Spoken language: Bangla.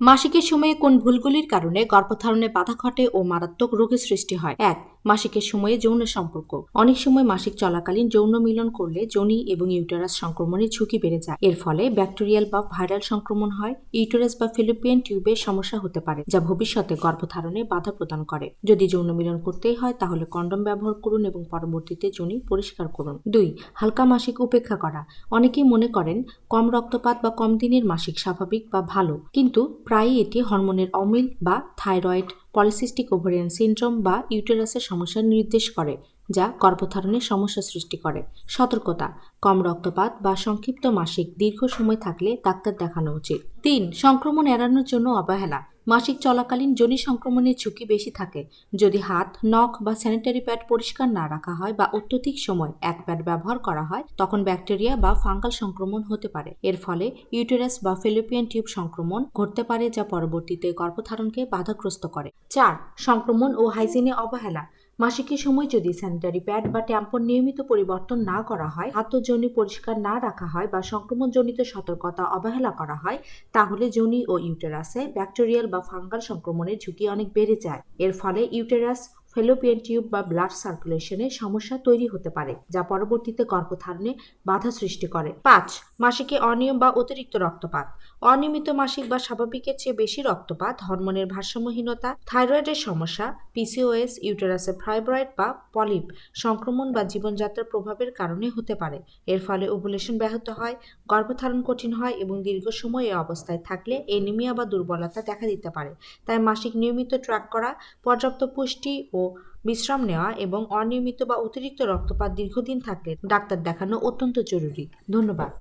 মাসিকের সময়ে কোন ভুলগুলির কারণে গর্ভধারণে বাধা ঘটে ও মারাত্মক রোগের সৃষ্টি হয়? এক মাসিকের সময়ে যৌন সম্পর্ক। অনেক সময় মাসিক চলাকালীন যৌন মিলন করলে যোনি এবং ইউটেরাস সংক্রমণের ঝুঁকি বেড়ে যায়। এর ফলে ব্যাকটেরিয়াল বা ভাইরাল সংক্রমণ হয়, ইউটেরাস বা ফিলিপিয়ান টিউবের সমস্যা হতে পারে, যা ভবিষ্যতে গর্ভধারণে বাধা প্রদান করে। যদি যৌন মিলন করতেই হয়, তাহলে কন্ডম ব্যবহার করুন এবং পরবর্তীতে যোনি পরিষ্কার করুন। দুই, হালকা মাসিক উপেক্ষা করা। অনেকেই মনে করেন, কম রক্তপাত বা কম দিনের মাসিক স্বাভাবিক বা ভালো, কিন্তু প্রায়ই এটি হরমোনের অমিল বা থাইরয়েড পলিসিস্টিক ওভারিয়ান সিনড্রোম বা ইউটেরাসের সমস্যা নির্দেশ করে, যা গর্ভধারণের সমস্যা সৃষ্টি করে। সতর্কতা, কম রক্তপাত বা সংক্ষিপ্ত মাসিক দীর্ঘ সময় থাকলে ডাক্তার দেখানো উচিত। তিন, সংক্রমণ এড়ানোর জন্য অবহেলা। মাসিক চলাকালীন যোনি সংক্রমণের ঝুঁকি বেশি থাকে। যদি হাত, নখ বা স্যানিটারি প্যাড পরিষ্কার না রাখা হয় বা অত্যধিক সময় এক প্যাড ব্যবহার করা হয়, তখন ব্যাকটেরিয়া বা ফাঙ্গাল সংক্রমণ হতে পারে। এর ফলে ইউটেরাস বা ফিলিপিয়ান টিউব সংক্রমণ ঘটতে পারে, যা পরবর্তীতে গর্ভধারণকে বাধাগ্রস্ত করে। চার, সংক্রমণ ও হাইজিনে অবহেলা। মাসিকের সময় যদি স্যানিটারি প্যাড বা ট্যাম্পন নিয়মিত পরিবর্তন না করা হয় হাতজনি পরিষ্কার না রাখা হয় বা সংক্রমণজনিত সতর্কতা অবহেলা করা হয়, তাহলে যোনি ও ইউটেরাসে ব্যাকটেরিয়াল বা ফাঙ্গাল সংক্রমণের ঝুঁকি অনেক বেড়ে যায়। এর ফলে ইউটেরাস ফেলোপিয়ান টিউব বা ব্লাড সার্কুলেশনে সমস্যা তৈরি হতে পারে, যা পরবর্তীতে গর্ভধারণে বাধা সৃষ্টি করে। পাঁচ, মাসিকে অনিয়ম বা অতিরিক্ত রক্তপাত। অনিয়মিত মাসিক বা স্বাভাবিকের চেয়ে বেশি রক্তপাত, হরমোনের ভারসাম্যহীনতা, থাইরয়েডের সমস্যা পিসিওএস ইউটেরাসে ফাইব্রয়েড বা পলিপ সংক্রমণ বা জীবনযাত্রার প্রভাবের কারণে হতে পারে। এর ফলে ওভুলেশন ব্যাহত হয়, গর্ভধারণ কঠিন হয় এবং দীর্ঘ সময় এই অবস্থায় থাকলে এনিমিয়া বা দুর্বলতা দেখা দিতে পারে। তাই মাসিক নিয়মিত ট্র্যাক করা, পর্যাপ্ত পুষ্টি ও বিশ্রাম নেওয়া এবং অনিয়মিত বা অতিরিক্ত রক্তপাত দীর্ঘদিন থাকলে ডাক্তার দেখানো অত্যন্ত জরুরি। ধন্যবাদ।